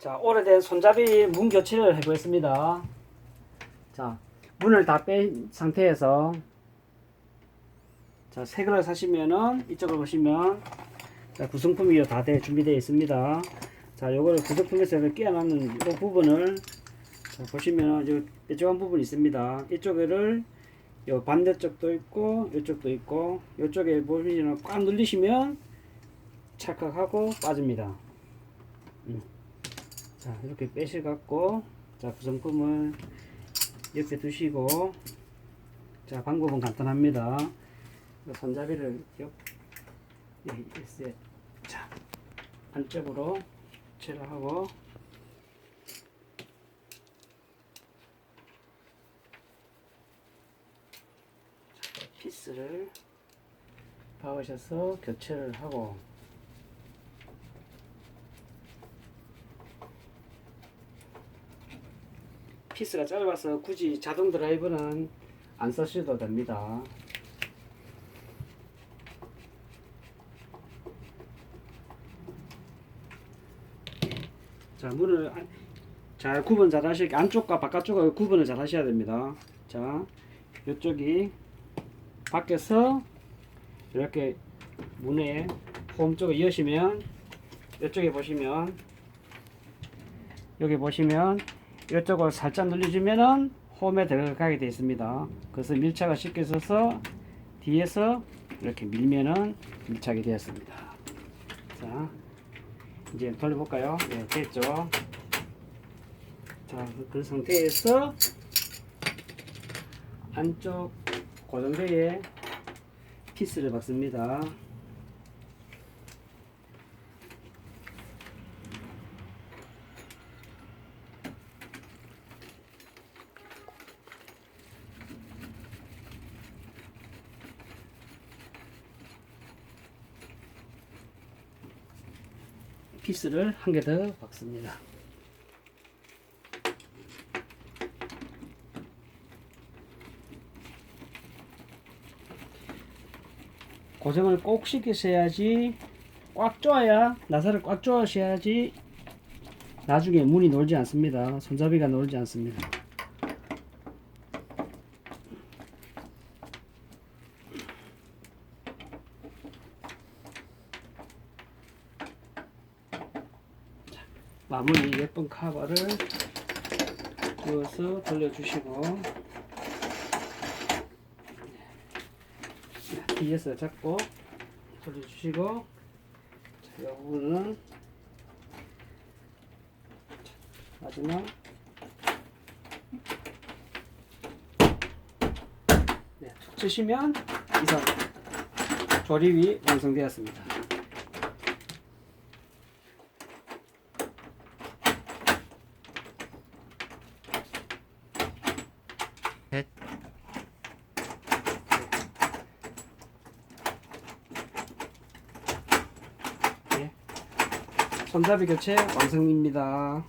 자, 오래된 손잡이 문 교체를 해보겠습니다. 자, 문을 다 뺀 상태에서 자, 새 거를 사시면은 이쪽을 보시면 자, 구성품이 다 돼, 준비되어 있습니다. 자, 요거를 구성품에서 끼워놨는 이 부분을 자, 보시면은 요 뾰족한 부분이 있습니다. 이쪽을 요 반대쪽도 있고 이쪽도 있고 이쪽에 보시면 꽉 눌리시면 착각하고 빠집니다. 음. 자 이렇게 빼실 갖고 자 구성품을 옆에 두시고 자 방법은 간단합니다. 이 손잡이를 옆 여기 있어요. 자 안쪽으로 교체를 하고 자, 피스를 박으셔서 교체를 하고 피스가 짧아서 굳이 자동 드라이브는 안 쓰셔도 됩니다. 자 문을 안- 잘 구분 잘 하실 안쪽과 바깥쪽을 구분을 잘 하셔야 됩니다. 자 이쪽이 밖에서 이렇게 문에 홈 쪽을 이으시면 이쪽에 보시면 여기 보시면 이쪽을 살짝 눌러주면은 홈에 들어가게 되어 있습니다. 그래서 밀착을 쉽게 써서 뒤에서 이렇게 밀면은 밀착이 되었습니다. 자, 이제 돌려볼까요? 네, 됐죠. 자, 그 상태에서 안쪽 고정대에 피스를 박습니다. 피스를 한 개 더 박습니다. 고정을 꼭 시키셔야지 꽉 조아야 나사를 꽉 조아셔야지 나중에 문이 놀지 않습니다. 손잡이가 놀지 않습니다. 마무리 예쁜 카바를 주어서 돌려주시고. 뒤에서 잡고 돌려주시고. 자, 이 부분은 자, 마지막. 네, 툭 치시면 이상 조립이 완성되었습니다. 손잡이 교체 완성입니다.